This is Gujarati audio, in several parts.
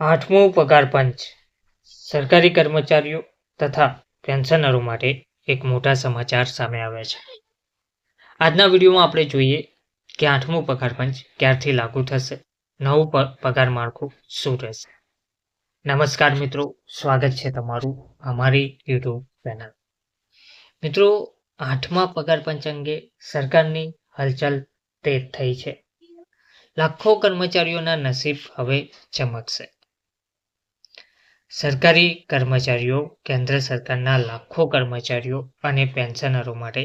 આઠમું પગાર પંચ. સરકારી કર્મચારીઓ તથા પેન્શનરો માટે એક મોટા સમાચાર સામે આવ્યા છે. આજના વિડીયોમાં આપણે જોઈએ કે આઠમું પગાર પંચ ક્યારથી લાગુ થશે, નવું પગાર માળખું શું રહેશે. નમસ્કાર મિત્રો, સ્વાગત છે તમારું અમારી યુટ્યુબ ચેનલ. મિત્રો, આઠમા પગાર પંચ અંગે સરકારની હલચલ તેજ થઈ છે. લાખો કર્મચારીઓના નસીબ હવે ચમકશે. સરકારી કર્મચારીઓ, કેન્દ્ર સરકારના લાખો કર્મચારીઓ અને પેન્શનરો માટે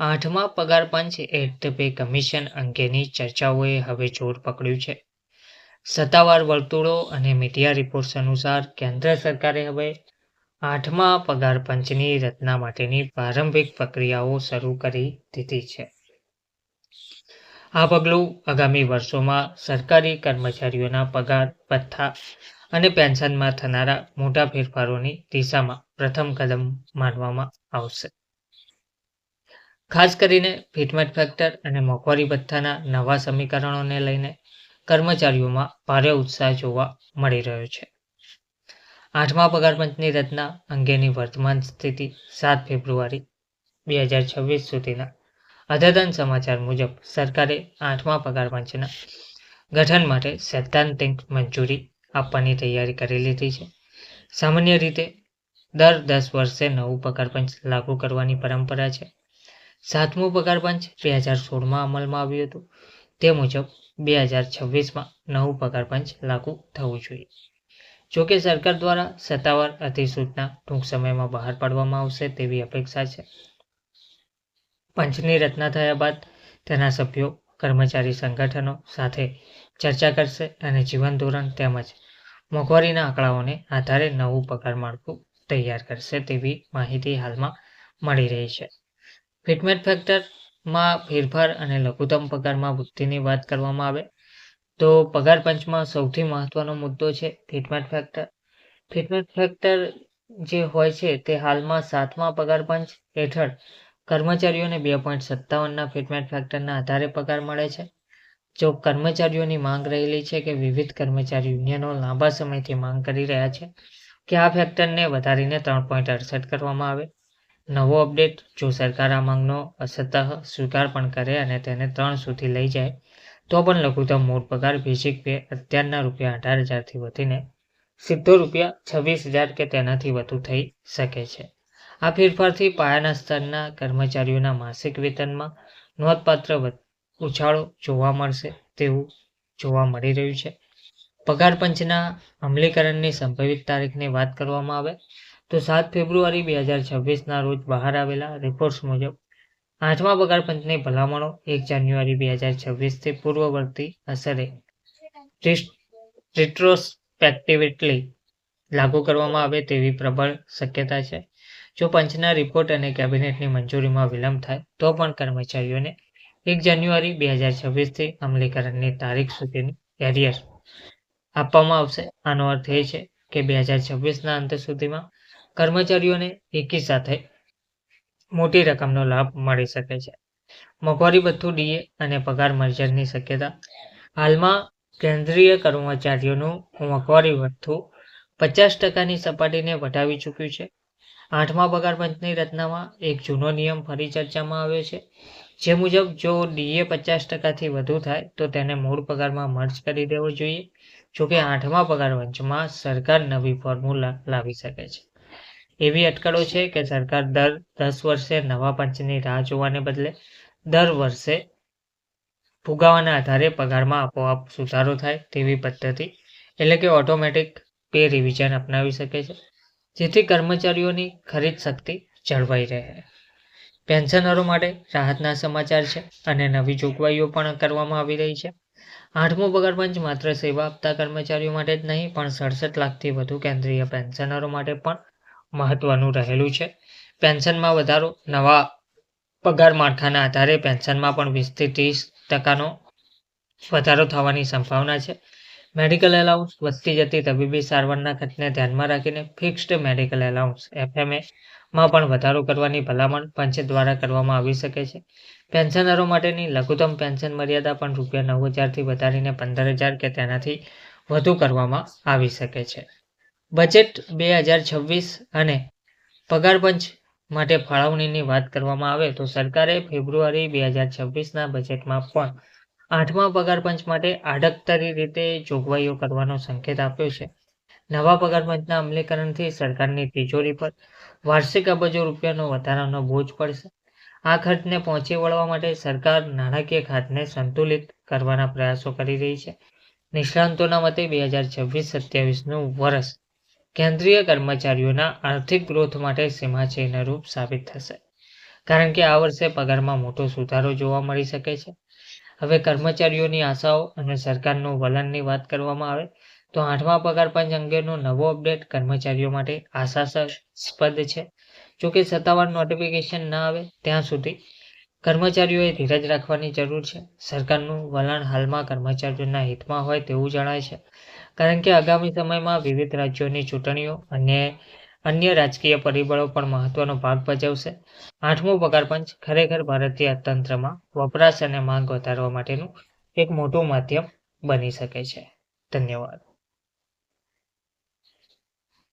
આઠમા પગાર પંચ એટ પે કમિશન અંગેની ચર્ચાઓએ હવે જોર પકડ્યું છે. સત્તાવાર વર્તુળો અને મીડિયા રિપોર્ટ્સ અનુસાર કેન્દ્ર સરકારે હવે આઠમા પગાર પંચની રચના માટેની પ્રારંભિક પ્રક્રિયાઓ શરૂ કરી દીધી છે. આ પગલું આગામી વર્ષોમાં સરકારી કર્મચારીઓના પગાર, ભથ્થા અને પેન્શનમાં થનારા મોટા ફેરફારોની દિશામાં પ્રથમ કદમ માનવામાં આવશે. ખાસ કરીને ફિટમેટ ફેક્ટર અને મોંઘવારી ભથ્થાના નવા સમીકરણોને લઈને કર્મચારીઓમાં ભારે ઉત્સાહ જોવા મળી રહ્યો છે. આઠમા પગારપંચની રચના અંગેની વર્તમાન સ્થિતિ સાત ફેબ્રુઆરી બે હજાર છવ્વીસ સુધીના અદ્યતન સમાચાર મુજબ, સરકારે આઠમા પગાર પંચના ગઠન માટે સૈદ્ધાંતિક મંજૂરી આપવાની તૈયારી કરી લીધી છે. સામાન્ય રીતે, દર દસ વર્ષે નવું પગાર પંચ લાગુ કરવાની પરંપરા છે. સાતમું પગાર પંચ બે હજાર સોળમાં અમલમાં આવ્યું હતું. તે મુજબ, બે હજાર છવ્વીસમાં નવું પગાર પંચ લાગુ થવું જોઈએ. જોકે સરકાર દ્વારા સત્તાવાર અધિસૂચના ટૂંક સમયમાં બહાર પાડવામાં આવશે તેવી અપેક્ષા છે. પંચની રચના થયા બાદ તેના સભ્યો, કર્મચારી સંગઠનો સાથે ચર્ચા કરશે અને જીવન ધોરણ તેમજ મોંઘવારીના આંકડાઓને આધારે નવું પગાર માળખું તૈયાર કરશે તેવી માહિતી હાલમાં મળી રહી છે. ફિટમેટ ફેક્ટરમાં ફેરફાર અને લઘુત્તમ પગારમાં વૃદ્ધિની વાત કરવામાં આવે તો પગાર પંચમાં સૌથી મહત્વનો મુદ્દો છે ફિટમેટ ફેક્ટર. ફિટમેટ ફેક્ટર જે હોય છે તે હાલમાં સાતમા પગાર પંચ હેઠળ કર્મચારીઓને બે પોઈન્ટ સત્તાવનના ફિટમેટ ફેક્ટરના આધારે પગાર મળે છે. જો કર્મચારીઓની માંગ રહેલી છે કે વિવિધ કર્મચારી યુનિયનો લાંબા સમયથી માંગ કરી રહ્યા છે, કે આ ફેક્ટરને વધારીને ત્રણ પોઈન્ટ અડસઠ કરવામાં આવે. નવો અપડેટ, જો સરકાર આ માંગનો અસતઃ સ્વીકાર પણ કરે અને તેને ત્રણ સુધી લઈ જાય, તો પણ લઘુત્તમ મૂળ પગાર બેઝિક પે અત્યારના રૂપિયા અઢાર હજારથી વધીને સીધો રૂપિયા છવ્વીસ હજાર કે તેનાથી વધુ થઈ શકે છે. આ ફેરફારથી પાયાના સ્તરના કર્મચારીઓના માસિક વેતનમાં નોંધપાત્ર ઉછાળો જોવા મળશે તેવું જોવા મળી રહ્યું છે. પગાર પંચના અમલીકરણની સંભવિત તારીખની વાત કરવામાં આવે તો સાત ફેબ્રુઆરી બે હજાર છવ્વીસના રોજ બહાર આવેલા રિપોર્ટ્સ મુજબ આઠમા પગાર પંચની ભલામણો એક જાન્યુઆરી બે હજાર છવ્વીસથી પૂર્વવર્તી અસરે રિટ્રોસ્પેક્ટિવિટલી લાગુ કરવામાં આવે તેવી પ્રબળ શક્યતા છે. જો પંચના રિપોર્ટ અને કેબિનેટની મંજૂરીમાં વિલંબ થાય, તો પણ કર્મચારીઓને એક જાન્યુઆરી બે હજાર છવ્વીસથી અમલીકરણની તારીખ સુધીની એરિયર આપવામાં આવશે. આનો અર્થ એ છે કે બે હજાર છવ્વીસના અંત સુધીમાં કર્મચારીઓને એકી સાથે મોટી રકમનો લાભ મળી શકે છે. મોંઘવારી ભથ્થું, ડીએ અને પગાર મર્જરની શક્યતા. હાલમાં કેન્દ્રીય કર્મચારીઓનું મોંઘવારી ભથ્થું પચાસ ટકાની સપાટીને વટાવી ચૂક્યું છે. આઠમા પગાર પંચની રચનામાં એક જૂનો નિયમ ફરી ચર્ચામાં આવ્યો છે. જે મુજબ જો ડીએ પચાસ ટકાથી વધુ થાય, તો તેને મૂળ પગારમાં મર્જ કરી દેવો જોઈએ. જોકે આઠમા પગાર પંચમાં સરકાર નવી ફોર્મ્યુલા લાવી શકે છે. એવી અટકળો છે કે સરકાર દર દસ વર્ષે નવા પંચની રાહ જોવાને બદલે દર વર્ષે ફુગાવાના આધારે પગારમાં આપોઆપ સુધારો થાય તેવી પદ્ધતિ, એટલે કે ઓટોમેટિક પે રિવિઝન અપનાવી શકે છે. જેથી કર્મચારીઓની ખરીદ શક્તિ જળવાઈ રહે. પેન્શનરો માટે રાહતના સમાચાર છે અને નવી જોગવાઈઓ પણ કરવામાં આવી રહી છે. આઠમો પગાર પંચ માત્ર સેવા આપતા કર્મચારીઓ માટે જ નહીં, પણ સડસઠ લાખથી વધુ કેન્દ્રીય પેન્શનરો માટે પણ મહત્વનું રહેલું છે. પેન્શનમાં વધારો નવા પગાર માળખાના આધારે પેન્શનમાં પણ વીસથી ત્રીસ ટકાનો વધારો થવાની સંભાવના છે. મેડિકલ એલાઉન્સ વધતી જતી તબીબી સારવારના ખર્ચને ધ્યાનમાં રાખીને ફિક્સ્ડ મેડિકલ એલાઉન્સ એફએમએ માં પણ વધારો કરવાની ભલામણ પંચ દ્વારા કરવામાં આવી શકે છે. પેન્શનરો માટેની લઘુત્તમ પેન્શન મર્યાદા પણ રૂપિયા નવ હજારથી વધારીને પંદર હજાર કે તેનાથી વધુ કરવામાં આવી શકે છે. બજેટ બે હજાર છવ્વીસ અને પગાર પંચ માટે ફાળવણીની વાત કરવામાં આવે તો સરકારે ફેબ્રુઆરી બે હજાર છવ્વીસના બજેટમાં પણ આઠમા પગાર પંચ માટે આડકતરી રીતે જોગવાઈઓ કરવાનો સંકેત આપ્યો છે. નવા પગાર પંચના અમલીકરણથી સરકારની તિજોરી પર વાર્ષિક અબજો રૂપિયાનો વધારાનો બોજ પડશે. આ ખર્ચને પહોંચી વળવા માટે સરકાર નાણાકીય ખાતને સંતુલિત કરવાના પ્રયાસો કરી રહી છે. નિષ્ણાંતોના મતે બે હજાર છવ્વીસ સત્યાવીસનું વર્ષ કેન્દ્રીય કર્મચારીઓના આર્થિક ગ્રોથ માટે સીમાચિહ્નરૂપ સાબિત થશે. કારણ કે આ વર્ષે પગારમાં મોટો સુધારો જોવા મળી શકે છે. હવે કર્મચારીઓની આશાઓ અને સરકારનું વલણની વાત કરવામાં આવે, તો આઠમા પગાર પંચ અંગેનો નવો અપડેટ કર્મચારીઓ માટે આશાસ્પદ છે. જો કે સત્તાવાર નોટિફિકેશન ના આવે ત્યાં સુધી કર્મચારીઓએ ધીરજ રાખવાની જરૂર છે. સરકારનું વલણ હાલમાં કર્મચારીઓના હિતમાં હોય તેવું જણાય છે. કારણ કે આગામી સમયમાં વિવિધ રાજ્યોની ચૂંટણીઓ અને અન્ય રાજકીય પરિબળો પણ મહત્વનો ભાગ ભજવશે. આઠમો પગાર પંચ ખરેખર ભારતીય અર્થતંત્રમાં વપરાશ અને માંગ વધારવા માટેનું એક મોટું માધ્યમ બની શકે છે. ધન્યવાદ.